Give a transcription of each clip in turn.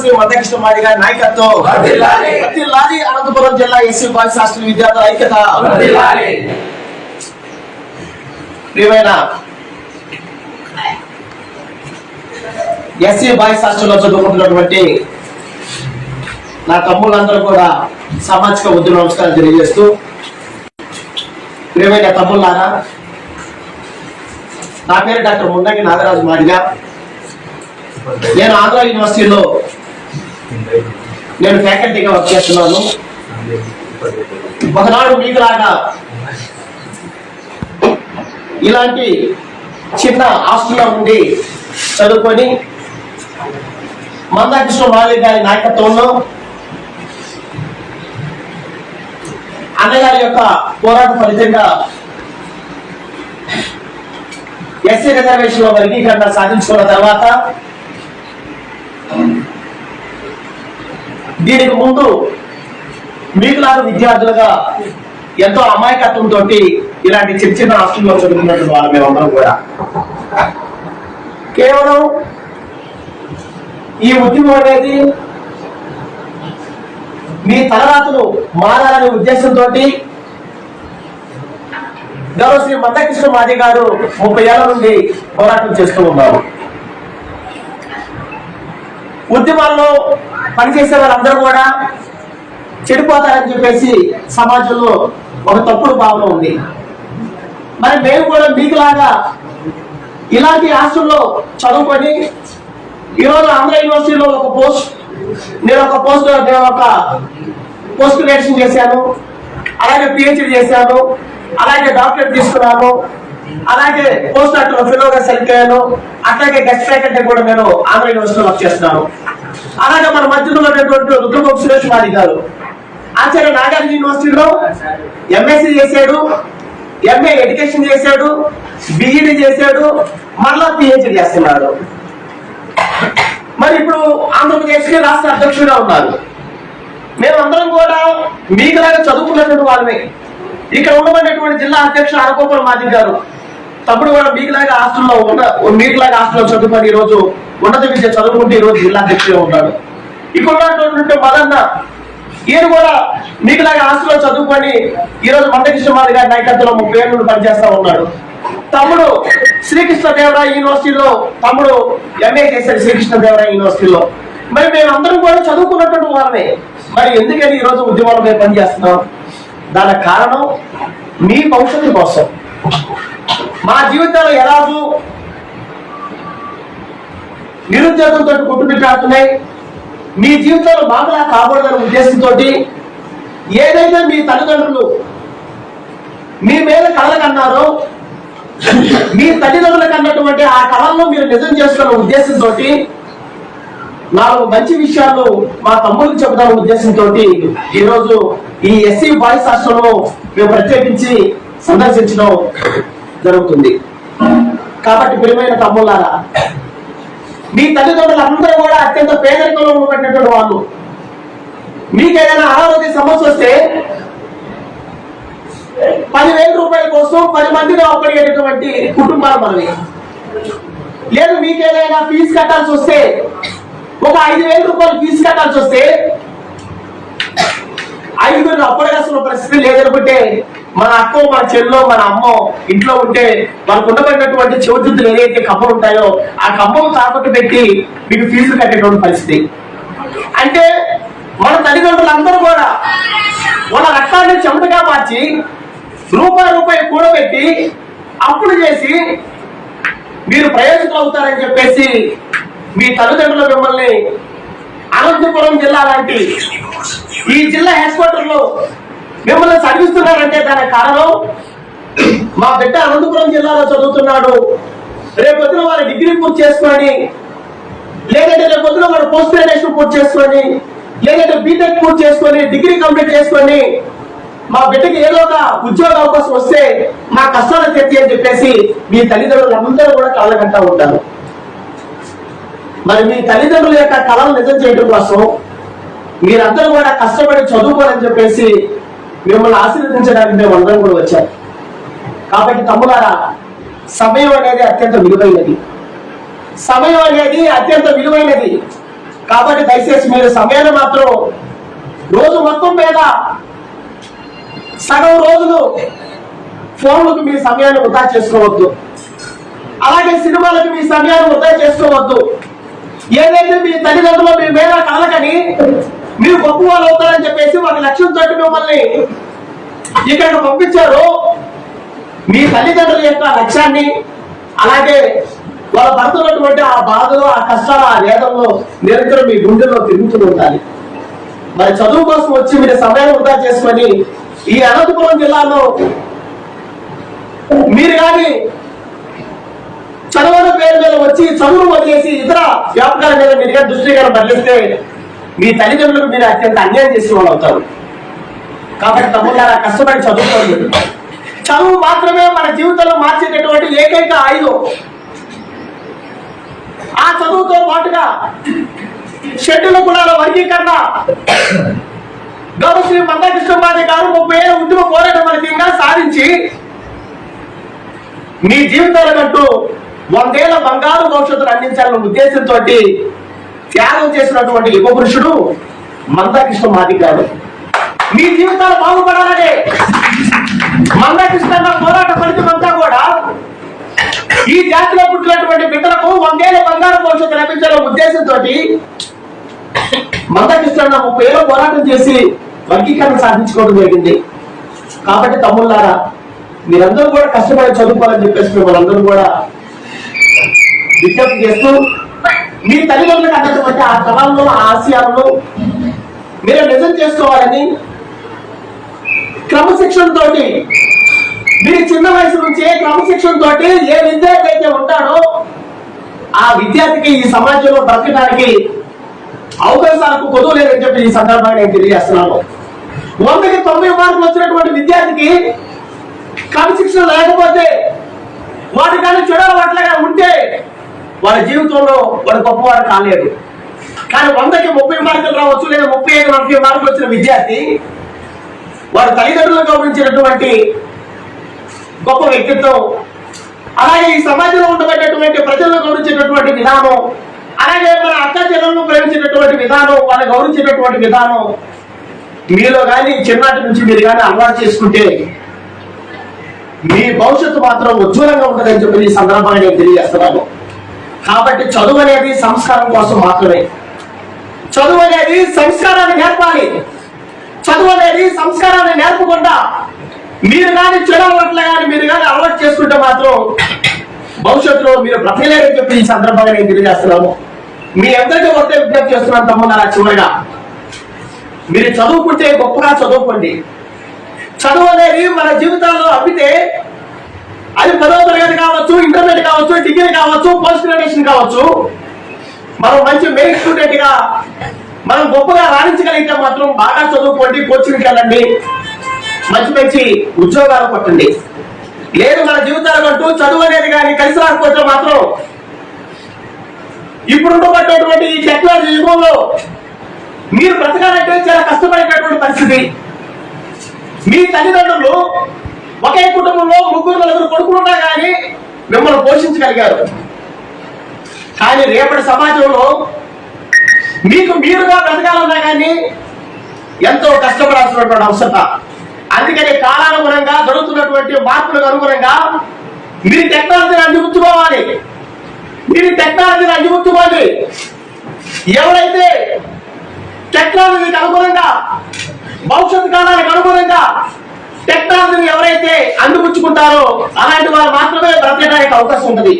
శ్రీ మధ్యకృష్ణ మాది గారి నాయకత్వం వర్ధిల్లాలి. అనంతపురం జిల్లా ఎస్సీ బాయ్స్ హాస్టల్ విద్యార్థుల ఐక్యత. ప్రియమైన ఎస్సీ బాయ్స్ హాస్టల్లో చదువుకుంటున్నటువంటి నా తమ్ముళ్ళందరూ కూడా సామాజిక ఉద్యమ నమస్కారం తెలియజేస్తూ ప్రియమైన తమ్ముళ్ళారా నా పేరు డాక్టర్ ముండంగి నాగరాజు మాదిగా నేను ఆంధ్ర యూనివర్సిటీలో నేను ఫ్యాకల్టీగా వర్క్ చేస్తున్నాను. ఒకనాడు మీకులాగా ఇలాంటి చిన్న హాస్టల్లో ఉండి చదువుకొని మందాకృష్ణ మాలి గారి నాయకత్వంలో అన్నగారి యొక్క పోరాట ఫలితంగా ఎస్సీ రిజర్వేషన్లో వర్గీకరణ సాధించుకున్న తర్వాత దీనికి ముందు మీకులాగా విద్యార్థులుగా ఎంతో అమాయకత్వంతో ఇలాంటి చిన్న చిన్న హాస్టల్లో చదువుకున్నట్టు వాళ్ళు మేమందరం కూడా. కేవలం ఈ ఉద్యమం అనేది మీ తలరాతులు మారాలనే ఉద్దేశంతో గౌరవ శ్రీ మందకృష్ణ మాది గారు ముప్పై ఏళ్ళ నుండి పోరాటం చేస్తూ ఉన్నారు. ఉద్యమాల్లో పనిచేసే వాళ్ళందరూ కూడా చెడిపోతారని చెప్పేసి సమాజంలో ఒక తప్పుడు భావన ఉంది. మరి మేము కూడా మీకులాగా ఇలాంటి హాస్టల్లో చదువుకొని ఈరోజు ఆంధ్ర యూనివర్సిటీలో ఒక పోస్ట్ నేను ఒక పోస్ట్ నేను ఒక పోస్ట్ గ్రాడ్యుయేషన్ చేశాను. అలాగే పిహెచ్డి చేశాను. అలాగే డాక్టరేట్ తీసుకున్నాను. అలాగే పోస్ట్ డాక్టర్ ఫిలోగా సెలెక్ట్ అయ్యాను అట్లాగే గెస్ట్ ఫ్యాకల్టీ కూడా నేను ఆంధ్ర యూనివర్సిటీలో వర్క్ చేస్తున్నాను. అలాగే మన మధ్యలో ఉన్నటువంటి రుద్రబాబు సురేష్ మాది గారు. ఆచార్య నాగార్జున యూనివర్సిటీలో ఎంఎస్సీ చేశాడు ఎంఏ ఎడ్యుకేషన్ చేశాడు బిఈడి చేశాడు మరలా పిహెచ్డి చేస్తున్నాడు. మరి ఇప్పుడు ఆంధ్రప్రదేశ్కి రాష్ట్ర అధ్యక్షుడిగా ఉన్నారు. మేమందరం కూడా మీకులాగా చదువుకున్నటువంటి వాళ్ళమే. ఇక్కడ ఉండబడినటువంటి జిల్లా అధ్యక్షుడు అరకోపల మాది గారు. తప్పుడు కూడా మీకులాగా హాస్టల్లో ఉన్న మీకులాగా హాస్టల్లో చదువుకొని ఈ రోజు ఉన్నత విద్య చదువుకుంటే ఈ రోజు జిల్లా అధ్యక్షుడిగా ఉన్నాడు. ఇక్కడ మదన్న ఈయన కూడా మీకులాగా హాస్టల్లో చదువుకొని ఈ రోజు మందకృష్ణ మాది గారి నాయకత్వంలో ముప్పై ఏళ్ళ నుండి పనిచేస్తా ఉన్నాడు. తమ్ముడు శ్రీకృష్ణ దేవరాయ యూనివర్సిటీలో తమ్ముడు ఎంఏ చేశారు శ్రీకృష్ణ దేవరాయ యూనివర్సిటీలో. మరి మేము అందరం కూడా చదువుకున్నటువంటి వాళ్ళమే. మరి ఎందుకని ఈ రోజు ఉద్యమాలు మేము పనిచేస్తున్నాం? దానికి కారణం మీ భవిష్యత్తు కోసం. మా జీవితాలు ఎలాగూ నిరుద్యోగంతో కొట్టుమిట్టాడుతున్నాయి మీ జీవితాలు బాగా కాకూడదనే ఉద్దేశంతో ఏదైతే మీ తల్లిదండ్రులు మీ మీద కలలకన్నారో మీ తల్లిదండ్రులకు అన్నటువంటి ఆ కళలను మీరు నిజం చేసుకున్న ఉద్దేశంతో నాలుగు మంచి విషయాలు మా తమ్ముడికి చెబుతాను ఉద్దేశంతో ఈ రోజు ఈ ఎస్సీ బాయ్స్ హాస్టల్లో మేము ప్రత్యేకించి సందర్శించడం జరుగుతుంది. కాబట్టి ప్రియమైన తమ్ముళ్ళారా మీ తల్లిదండ్రులందరూ కూడా అత్యంత పేదరికంలో ఉన్నటువంటి వాళ్ళు. మీకేదైనా అనారోగ్య సమస్య వస్తే పదివేల రూపాయల కోసం పది మందిని అప్పగేటటువంటి కుటుంబాలు మనవి. లేదు మీకేదైనా ఫీజు కట్టాల్సి వస్తే ఒక ఐదు వేల రూపాయలు ఫీజు కట్టాల్సి వస్తే ఐదుగురిని అప్పడగాల్సిన పరిస్థితి లేదనుకుంటే మన అక్కో మన చెల్లో మన అమ్మో ఇంట్లో ఉంటే మనకు ఉండబడినటువంటి చెవిజుద్దులు ఏదైతే కబ్బలు ఉంటాయో ఆ కబ్బలు తాకట్టు పెట్టి మీకు ఫీజులు కట్టేటువంటి పరిస్థితి. అంటే మన తల్లిదండ్రులందరూ కూడా వాళ్ళ రక్తాన్ని చెమటగా మార్చి రూపాయి రూపాయి కూడబెట్టి అప్పులు చేసి మీరు ప్రయోజకులు అవుతారని చెప్పేసి మీ తల్లిదండ్రులు మిమ్మల్ని అనంతపురం జిల్లా లాంటి ఈ జిల్లా హెడ్ క్వార్టర్లో మిమ్మల్ని చదివిస్తున్నారంటే దాని కారణం మా బిడ్డ అనంతపురం జిల్లాలో చదువుతున్నాడు. రేపొద్దున వారి డిగ్రీ పూర్తి చేసుకొని లేదంటే రేపొద్దున వాడు పోస్ట్ గ్రాడ్యుయేషన్ పూర్తి చేసుకొని లేదంటే బీటెక్ పూర్తి చేసుకొని డిగ్రీ కంప్లీట్ చేసుకొని మా బిడ్డకి ఏదో ఒక ఉద్యోగ అవకాశం వస్తే మా కష్టాలు తెచ్చి అని చెప్పేసి మీ తల్లిదండ్రులు అందరూ కూడా కళ్ళ కంటా ఉంటారు. మరి మీ తల్లిదండ్రుల యొక్క కళలు నిజం చేయడం కోసం మీరందరూ కూడా కష్టపడి చదువుకోవాలని చెప్పేసి మిమ్మల్ని ఆశీర్వదించడానికి మేము అందరం కూడా వచ్చాం. కాబట్టి తమ్ములారా సమయం అనేది అత్యంత విలువైనది. సమయం అనేది అత్యంత విలువైనది. కాబట్టి దయచేసి మీరు సమయాన్ని మాత్రం రోజు మొత్తం మీద సగం రోజులు ఫోన్లకు మీ సమయాన్ని వృధా చేసుకోవద్దు. అలాగే సినిమాలకు మీ సమయాన్ని వృధా చేసుకోవద్దు. ఏదైతే మీ తల్లిదండ్రులు మీ మీద కలకని మీరు గొప్ప వాళ్ళు అవుతారని చెప్పేసి ఒక లక్ష్యం తోటి మిమ్మల్ని ఇక్కడికి పంపించారు. మీ తల్లిదండ్రుల యొక్క లక్ష్యాన్ని అలాగే వాళ్ళ పడుతున్నటువంటి ఆ బాధలు ఆ కష్టాలు ఆ వేదంలో నిరంతరం మీ గుండెల్లో తిరుగుతూ ఉండాలి. మరి చదువు కోసం వచ్చి మీరు సమయాన్ని వృధా చేసుకొని ఈ అనంతపురం జిల్లాలో మీరు కానీ చదువుల పేరు మీద వచ్చి చదువు వదిలేసి ఇతర వ్యాపకాల మీద మీరు కానీ దృష్టి కానీ మీ తల్లిదండ్రులకు మీరు అత్యంత అన్యాయం చేసే వాళ్ళు అవుతారు. కాబట్టి తమ్ముళ్ళారా కష్టపడి చదువుకోండి. చదువు మాత్రమే మన జీవితంలో మార్చేటటువంటి ఏకైక ఆయుధం. ఆ చదువుతో పాటుగా షెడ్యూల్ కులాల వర్గీకరణ. గౌరవ శ్రీ మందకృష్ణమాది గారు ముప్పై ఏళ్ళ ఉద్యమ పోరాట ఫలితంగా సాధించి మీ జీవితాలకంటూ వందేళ్ళ బంగారు భవిష్యత్తును అందించాలన్న ఉద్దేశంతో త్యాగం చేసినటువంటి యుగ పురుషుడు మందకృష్ణ మాది కాదు. మీ జీవితాలు బాగుపడాలనే మందాకృష్ణ పోరాట ఫలితం అంతా కూడా ఈ జాతిలో పుట్టినటువంటి బిడ్డలకు వందేళ్ళ బంగారు భవిష్యత్తు లభించాలన్న ఉద్దేశంతో మందకృష్ణ ముప్పై ఏళ్ళు పోరాటం చేసి వర్గీకరణ సాధించుకోవడం జరిగింది. కాబట్టి తమ్ముళ్ళారా మీరందరూ కూడా కష్టపడి చదువుకోవాలని చెప్పేసి మిమ్మల్ని అందరూ కూడా విజ్ఞప్తి చేస్తూ మీ తల్లిదండ్రులకు అన్నటువంటి ఆ కళల్లో ఆశయాలను మీరు నిజం చేసుకోవాలని క్రమశిక్షణ తోటి మీరు చిన్న వయసు నుంచే క్రమశిక్షణ తోటి ఏ విద్యార్థి అయితే ఉంటాడో ఆ విద్యార్థికి ఈ సమాజంలో బ్రతకడానికి అవకాశాలకు కొదువు లేదని చెప్పి ఈ సందర్భంగా నేను తెలియజేస్తున్నాను. వందకి తొంభై మార్కులు వచ్చినటువంటి విద్యార్థికి క్రమశిక్షణ లేకపోతే వాటి కానీ చెడు ఉంటే వాళ్ళ జీవితంలో వాడు గొప్పవాడు కాలేడు కానీ వందకి ముప్పై మార్కులు రావచ్చు లేదా ముప్పై ఐదు నలభై మార్కులు వచ్చిన విద్యార్థి వారి తల్లిదండ్రులు గౌరవించినటువంటి గొప్ప వ్యక్తిత్వం. అలాగే ఈ సమాజంలో ఉండబడేటువంటి ప్రజలను గౌరవించేటటువంటి విధానం అలాగే మన అక్క జనులను ప్రేమించేటటువంటి విధానం వాళ్ళని గౌరవించేటటువంటి విధానం మీలో కానీ చిన్నటి నుంచి మీరు కానీ అలవాటు చేసుకుంటే మీ భవిష్యత్తు మాత్రం ఉజ్వలంగా ఉంటుందని చెప్పి ఈ సందర్భాన్ని నేను తెలియజేస్తున్నాను. కాబట్టి చదువు అనేది సంస్కారం కోసం మాత్రమే. చదువు అనేది సంస్కారాన్ని నేర్పాలి. చదువు అనేది సంస్కారాన్ని నేర్పకుండా మీరు కానీ చెడవట్లే కానీ మీరు కానీ అలవాటు చేసుకుంటే మాత్రం భవిష్యత్తులో మీరు బ్రతకలేరని చెప్పి ఈ సందర్భంగా నేను తెలియజేస్తున్నాను. మీ అందరికీ ఒకటే విజ్ఞప్తి చేస్తున్నాను తమ్మున్నారా చివరిగా. మీరు చదువుకుంటే గొప్పగా చదువుకోండి. చదువు అనేది మన జీవితాల్లో అబ్బితే అది పదవ తరగతి కావచ్చు ఇంటర్మీడియట్ కావచ్చు డిగ్రీ కావచ్చు పోస్ట్ గ్రాడ్యుయేషన్ కావచ్చు. మనం మంచి మెయిన్ స్టూడెంట్గా మనం గొప్పగా రాణించగలిగితే మాత్రం బాగా చదువుకోండి కోచింగ్కి వెళ్ళండి. మంచి మంచి ఉద్యోగాలు కొట్టండి. లేదు మన జీవితాలకు అంటూ చదువు అనేది కానీ కలిసి రాకపోతే మాత్రం ఇప్పుడు ఉండబట్టేటువంటి ఈ టెక్నాలజీ యుగంలో మీరు బ్రతకాలంటే చాలా కష్టపడేటటువంటి పరిస్థితి. మీ తల్లిదండ్రులు ఒకే కుటుంబంలో ముగ్గురు నలుగురు కొడుకులున్నా కానీ మిమ్మల్ని పోషించగలిగారు. కానీ రేపటి సమాజంలో మీకు మీరుగా బ్రతకాలన్నా కానీ ఎంతో కష్టపడాల్సినటువంటి అవసరత. అందుకని కాలానుగుణంగా జరుగుతున్నటువంటి మార్పులకు అనుగుణంగా మీరు టెక్నాలజీని అందిపుచ్చుకోవాలి. మీరు టెక్నాలజీని అందిపుచ్చుకోవాలి ఎవరైతే టెక్నాలజీకి అనుగుణంగా భవిష్యత్ కాలానికి అనుగుణంగా టెక్నాలజీని ఎవరైతే అందిపుచ్చుకుంటారో అలాంటి వారు మాత్రమే బ్రతకడానికి అవకాశం ఉంటుంది.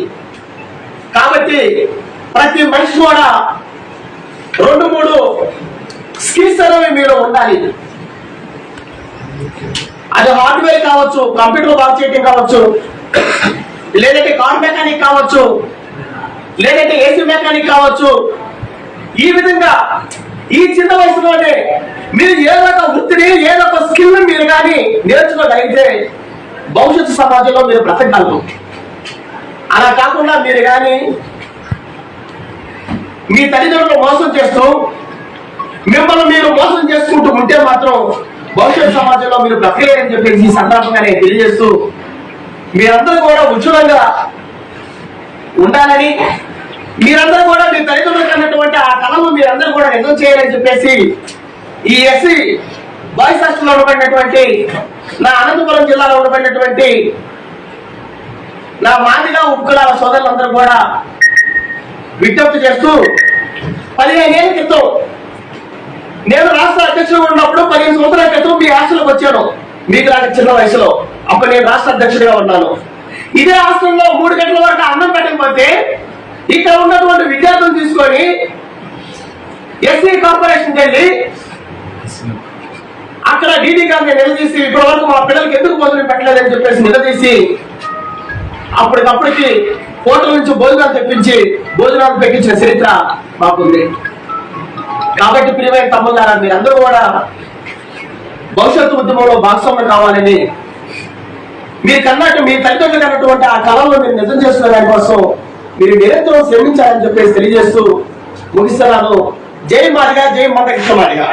కాబట్టి ప్రతి మనిషి కూడా రెండు మూడు స్కిల్స్ అనేవి మీరు ఉండాలి. అది హార్డ్వేర్ కావచ్చు కంప్యూటర్ బాగు చేయటం కావచ్చు లేదంటే కార్ మెకానిక్ కావచ్చు లేదంటే ఏసీ మెకానిక్ కావచ్చు ఈ విధంగా ఈ చిన్న వయసులోనే మీరు ఏదో ఒక వృత్తిని ఏదో ఒక స్కిల్ మీరు కానీ నేర్చుకోగలిగితే భవిష్యత్తు సమాజంలో మీరు బ్రతకగలరు. అలా కాకుండా మీరు కానీ మీ తల్లిదండ్రులు మోసం చేస్తూ మిమ్మల్ని మీరు మోసం చేసుకుంటూ ఉంటే మాత్రం భవిష్యత్ సమాజంలో మీరు బ్రతకలేరని చెప్పేసి ఈ సందర్భంగా నేను తెలియజేస్తూ మీరందరూ కూడా ఉజ్వలంగా ఉండాలని మీరందరూ కూడా మీ తల్లిదండ్రులకు అన్నటువంటి ఆ కళను మీరందరూ కూడా నిజం చేయాలని చెప్పేసి ఈ ఎస్సీ బాయ్స్ హాస్టల్లో ఉండబడినటువంటి నా అనంతపురం జిల్లాలో ఉండబడినటువంటి నా మాదిగా ఉక్కుల సోదరులందరూ కూడా విజ్ఞప్తి చేస్తూ పదిహేను ఏళ్ళ క్రితం నేను రాష్ట్ర అధ్యక్షుడు ఉన్నప్పుడు పదిహేను సంవత్సరాల క్రితం మీ హాస్టల్కి వచ్చాను. మీకు నాకు చిన్న వయసులో. అప్పుడు నేను రాష్ట్ర అధ్యక్షుడిగా ఉన్నాను. ఇదే హాస్టల్లో మూడు గంటల వరకు అన్నం పెట్టకపోతే ఇక్కడ ఉన్నటువంటి విద్యార్థులు తీసుకొని ఎస్సీ కార్పొరేషన్కి వెళ్ళి అక్కడ డీడీ గారిని నిలదీసి ఇప్పటి వరకు మా పిల్లలకి ఎందుకు భోజనం పెట్టలేదని చెప్పేసి నిలదీసి అప్పటికప్పటికి హోటల్ నుంచి భోజనాలు తెప్పించి భోజనాలు పెట్టించిన చరిత్ర మాకుంది. కాబట్టి ప్రియమైన తమ్ముళ్ళారా మీరందరూ కూడా భవిష్యత్తు ఉద్యమంలో భాగస్వామ్యం కావాలని మీరు కన్నట్టు మీ తల్లిదండ్రులు కన్నటువంటి ఆ కాలంలో మీరు నిజం చేస్తున్న దానికోసం మీరు నిరంతరం శ్రమించాలని చెప్పేసి తెలియజేస్తూ ముగిస్తున్నాను. జై మాదిగా జై మాత కృష్ణ మాదిగా.